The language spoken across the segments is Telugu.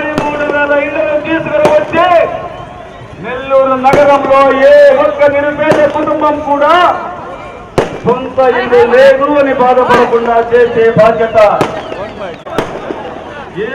యాభై మూడు వేల ఇళ్ళను తీసుకుని వచ్చి నెల్లూరు నగరంలో ఏ ఒక్క నిరుపేద కుటుంబం కూడా సొంత ఇల్లు లేదు అని బాధపడకుండా చేసే బాధ్యత. ఏ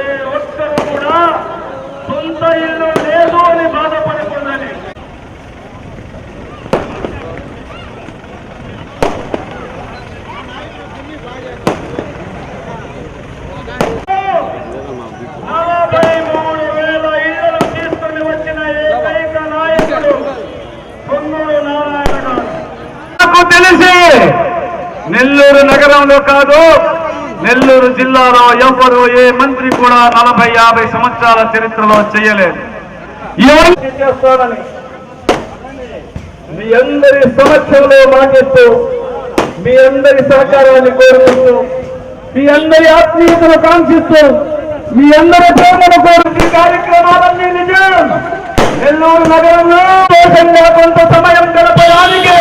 నెల్లూరు నగరంలో కాదు నెల్లూరు జిల్లాలో ఎవరు ఏ మంత్రి కూడా నలభై యాభై సంవత్సరాల చరిత్రలో చేయలేదు. మీ అందరి సమక్షంలో మాటిస్తూ మీ అందరి సహకారాన్ని కోరుకుంటూ మీ అందరి ఆత్మీయతను కాంక్షిస్తూ మీ అందరి ప్రేమను కోరుతూ కార్యక్రమాలన్నీ నిజం. నెల్లూరు నగరంలో దేశంగా కొంత సమయం గడపడానికి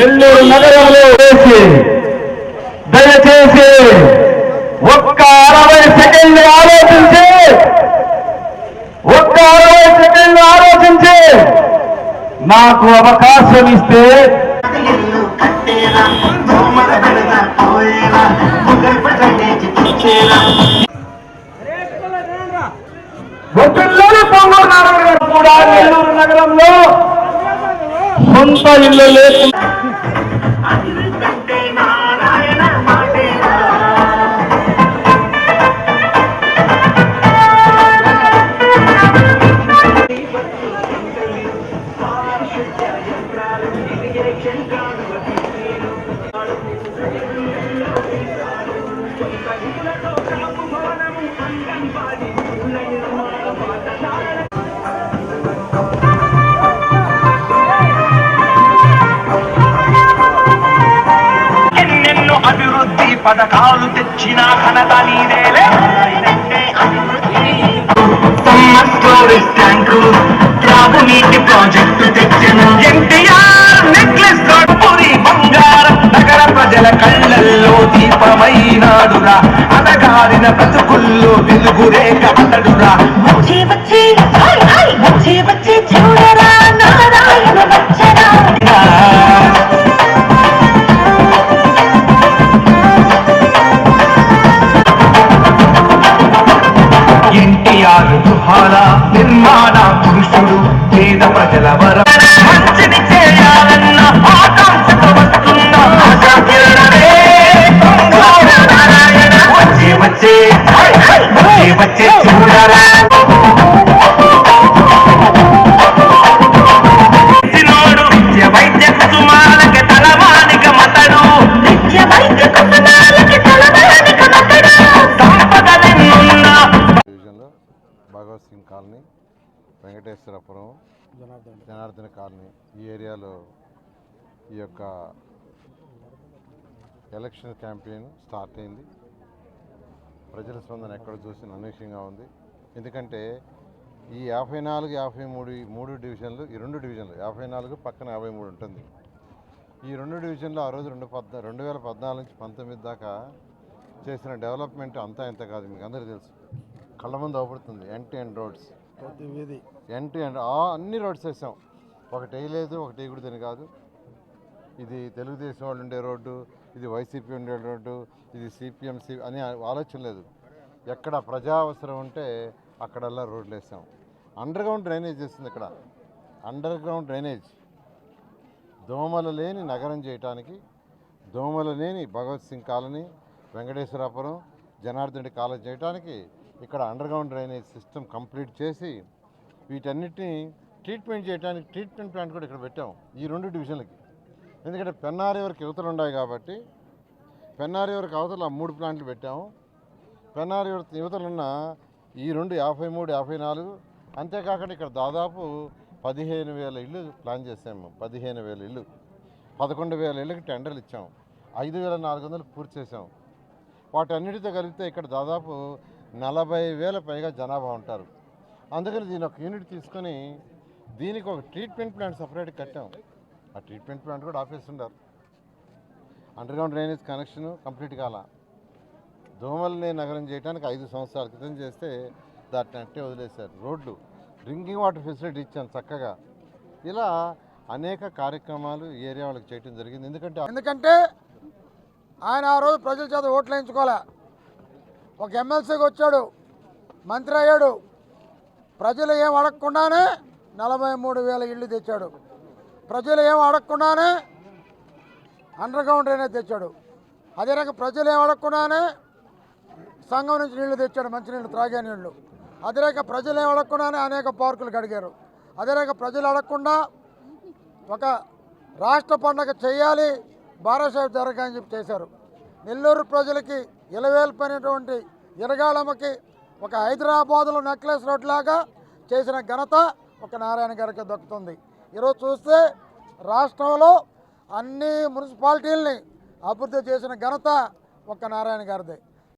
నెల్లూరు నగరంలో వేసి దయచేసి ఒక్క అరవై సెకండ్లు ఆలోచించి ఒక్క అరవై సెకండ్లు ఆలోచించి నాకు అవకాశం ఇస్తే ఒక్కళ్ళని పొంగూరు నారాయణ గారు కూడా నెల్లూరు నగరంలో. సొంత ఇల్లు లేకుండా ఎన్నెన్నో అభివృద్ధి పథకాలు తెచ్చిన ఘనత నీదేలే స్టోరేజ్ ట్యాంకు త్రాగునీటి ప్రాజెక్టు తెచ్చెను. ఎన్టీఆర్ వెలుగురేక అతడురా. వచ్చి వచ్చి వచ్చి వచ్చి చూడరా నారాయణ వచ్చరా. ఎన్టీఆర్ నిర్మాణ పురుషుడు పేద ప్రజల వర. మంచిని కాలనీ వెంకటేశ్వరపురం జనార్దన. కాలనీ ఈ ఏరియాలో ఈ యొక్క ఎలక్షన్ క్యాంపెయిన్ స్టార్ట్ అయింది. ప్రజల స్పందన ఎక్కడ చూసిన అనూహ్యంగా ఉంది. ఎందుకంటే ఈ యాభై నాలుగు యాభై మూడు మూడు డివిజన్లు ఈ రెండు డివిజన్లు యాభై నాలుగు పక్కన యాభై మూడు ఉంటుంది. ఈ రెండు డివిజన్లో ఆ రోజు రెండు పద్నా రెండు వేల పద్నాలుగు నుంచి పంతొమ్మిది దాకా చేసిన డెవలప్మెంట్ అంతా ఇంత కాదు మీకు అందరికీ తెలుసు. కళ్ళ ముందు అవపడుతుంది. ఎన్ టు రోడ్స్ ఎన్ టు అన్ని రోడ్స్ వేసాం. ఒకటి వేయలేదు ఒకటి వేయకూడదని కాదు. ఇది తెలుగుదేశం వాళ్ళు ఉండే రోడ్డు ఇది వైసీపీ ఉండే రోడ్డు ఇది సిపిఎంసి అని ఆలోచన లేదు. ఎక్కడ ప్రజా అవసరం ఉంటే అక్కడల్లా రోడ్లు వేసాం. అండర్ గ్రౌండ్ డ్రైనేజ్ చేస్తుంది ఇక్కడ. Underground drainage. దోమలు లేని నగరం చేయటానికి దోమలు లేని భగవత్ సింగ్ కాలనీ వెంకటేశ్వరాపురం జనార్దనుడి కాలనీ చేయడానికి ఇక్కడ అండర్గ్రౌండ్ డ్రైనేజ్ సిస్టమ్ కంప్లీట్ చేసి వీటన్నిటిని ట్రీట్మెంట్ చేయడానికి ట్రీట్మెంట్ ప్లాంట్ కూడా ఇక్కడ పెట్టాం ఈ రెండు డివిజన్లకి ఎందుకంటే పెన్నారి వరకు యువతలు ఉన్నాయి కాబట్టి పెన్నారి వరకు అవతల మూడు ప్లాంట్లు పెట్టాము. పెన్నారి వరకు యువతలున్న ఈ రెండు యాభై మూడు యాభై నాలుగు అంతేకాకుండా ఇక్కడ దాదాపు పదిహేను వేల ఇల్లు ప్లాన్ చేసాము పదిహేను వేల ఇల్లు. పదకొండు వేల ఇళ్ళకి టెండర్లు ఇచ్చాము ఐదు వేల నాలుగు వందలు పూర్తి చేసాము వాటన్నిటితో కలిపితే ఇక్కడ దాదాపు నలభై వేల పైగా జనాభా ఉంటారు. అందుకని దీని ఒక యూనిట్ తీసుకొని దీనికి ఒక ట్రీట్మెంట్ ప్లాంట్ సపరేట్ కట్టాం. ఆ ట్రీట్మెంట్ ప్లాంట్ కూడా ఆఫీస్ ఉండరు అండర్గ్రౌండ్ డ్రైనేజ్ కనెక్షన్ కంప్లీట్ కాల. దోమల్ని నగరం చేయడానికి ఐదు సంవత్సరాల క్రితం చేస్తే దాటిని అంటే వదిలేశారు. రోడ్లు డ్రింకింగ్ వాటర్ ఫెసిలిటీ ఇచ్చాను చక్కగా. ఇలా అనేక కార్యక్రమాలు ఏరియా వాళ్ళకి చేయటం జరిగింది. ఎందుకంటే ఎందుకంటే ఆయన ఆ రోజు ప్రజల చేత ఓట్లు వేయించుకోలే. ఒక ఎమ్మెల్సీకి వచ్చాడు మంత్రి అయ్యాడు. ప్రజలు ఏం అడగకుండానే నలభై మూడు వేల ఇళ్ళు తెచ్చాడు. ప్రజలు ఏం అడగకుండానే అండర్ గ్రౌండ్ డ్రైనేజ్ తెచ్చాడు. అదే రకంగా ప్రజలు ఏం అడగకుండానే సంఘం నుంచి నీళ్ళు తెచ్చాడు మంచినీళ్ళు త్రాగే నీళ్ళు. అదే రకంగా ప్రజలు ఏం అడగకుండానే అనేక పార్కులు కడిగారు. అదే రకంగా ప్రజలు అడగకుండా ఒక రాష్ట్ర పండగ చేయాలి బారాసాహెబ్ దర్గా అని చెప్పి చేశారు. నెల్లూరు ప్రజలకి ఇలవేల్పైనటువంటి ఇరగాళమ్మకి ఒక హైదరాబాదులో నెక్లెస్ రోడ్ లాగా చేసిన ఘనత ఒక నారాయణ గారికి దక్కుతుంది. ఈరోజు చూస్తే రాష్ట్రంలో అన్ని మున్సిపాలిటీలని అభివృద్ధి చేసిన ఘనత ఒక నారాయణ గారిదే.